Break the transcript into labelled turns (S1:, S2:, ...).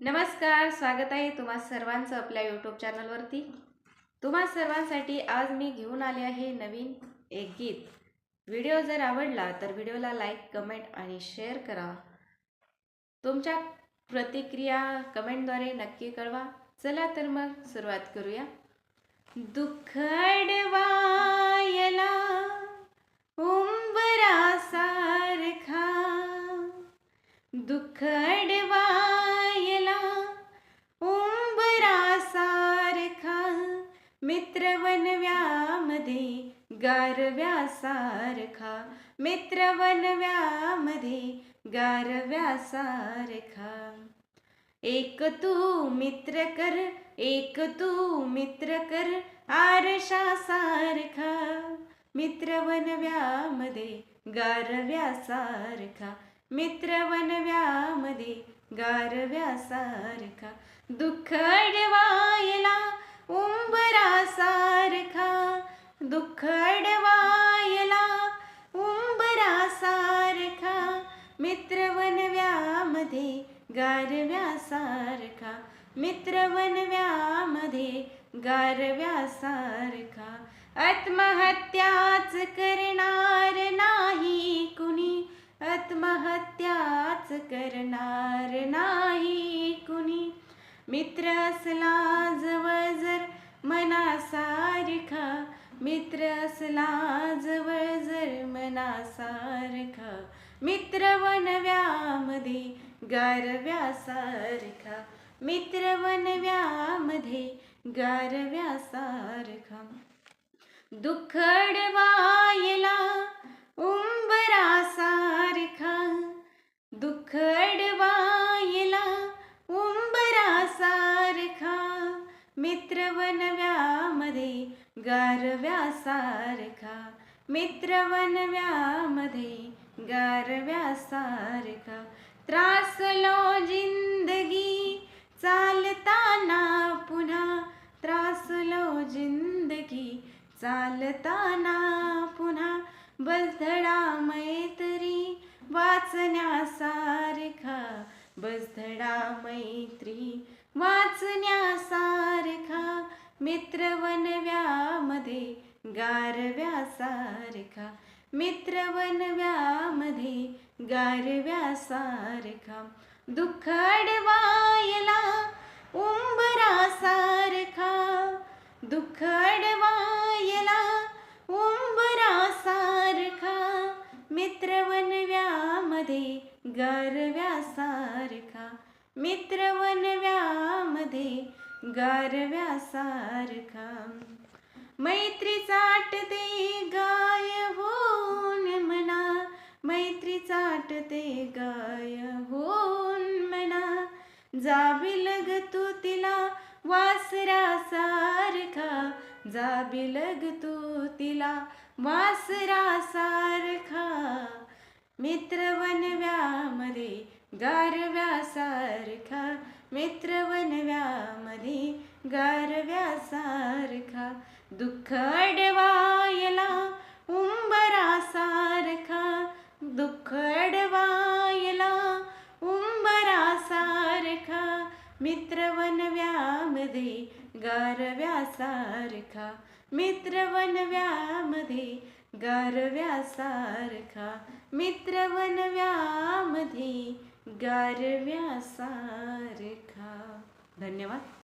S1: नमस्कार स्वागत आहे तुम्हा सर्वांचं आपल्या यूट्यूब चॅनलवरती तुम्हा सर्वांसाठी आज मी घेऊन आले आहे नवीन एक गीत. व्हिडिओ जर आवडला तर व्हिडिओला लाईक कमेंट आणि शेअर करा. तुमच्या प्रतिक्रिया कमेंटद्वारे नक्की कळवा. चला तर मग सुरुवात करूया. दुःख मित्र वनव्यामध्ये गारव्यासारखा मित्र वनव्यामध्ये गारव्यासारखा एक तू मित्र कर एक तू मित्र कर आरशासारखा. मित्र वनव्यामध्ये गारव्यासारखा मित्र वनव्यामध्ये गारव्यासारखा दुःख अडवा खडवायला उंबरासारखा मित्र वनव्यामध्ये गारव्यासारखा मित्र वनव्यामध्ये गारव्यासारखा आत्महत्याच करणार नाही कुणी आत्महत्याच करणार नाही कुणी. मित्र असला जवळ जर मनासारखा मित्र असला जवळ जर मनासारखा मित्र वनव्यामध्ये गारव्यासारखा मित्र वनव्यामध्ये गारव्यासारखा दुःख अडवायला उंबरा सारखा मित्रवन गारव्यासारखा मित्र वनव्यामध्ये गारव्यासारखा त्रासलो जिंदगी चालताना पुन्हा. त्रासलो जिंदगी चालताना पुन्हा. बसधडा मैत्री वाचण्यासारखा. बसधडा मैत्री वाचण्यासारखा. मित्रवन गारव्यासारखा मित्र बनव्यामध्ये गारव्यासारखा दुःख अडवायला उंबरा सारखा दुःख अडवायला सारखा मित्र बनव्यामध्ये गारव्यासारखा मित्र बनव्यामध्ये गारव्यासारखा मैत्री चाटते गाय होऊन म्हणा मैत्री चाटते गाय होऊन म्हणा जावी लग तू तिला वासरा सारखा। जावी लग तू तिला वासरा सारखा। मित्र वनव्यामध्ये गारव्यासारखा मित्र वनव्यामध्ये गारव्यासारखा दुःख अडवायला उंबरा सारखा दुःख अडवायला उंबरा सारखा मित्र वनव्यामध्ये गारव्यासारखा मित्र वनव्यामध्ये गारव्यासारखा मित्र वनव्यामध्ये गारव्यासारखा धन्यवाद.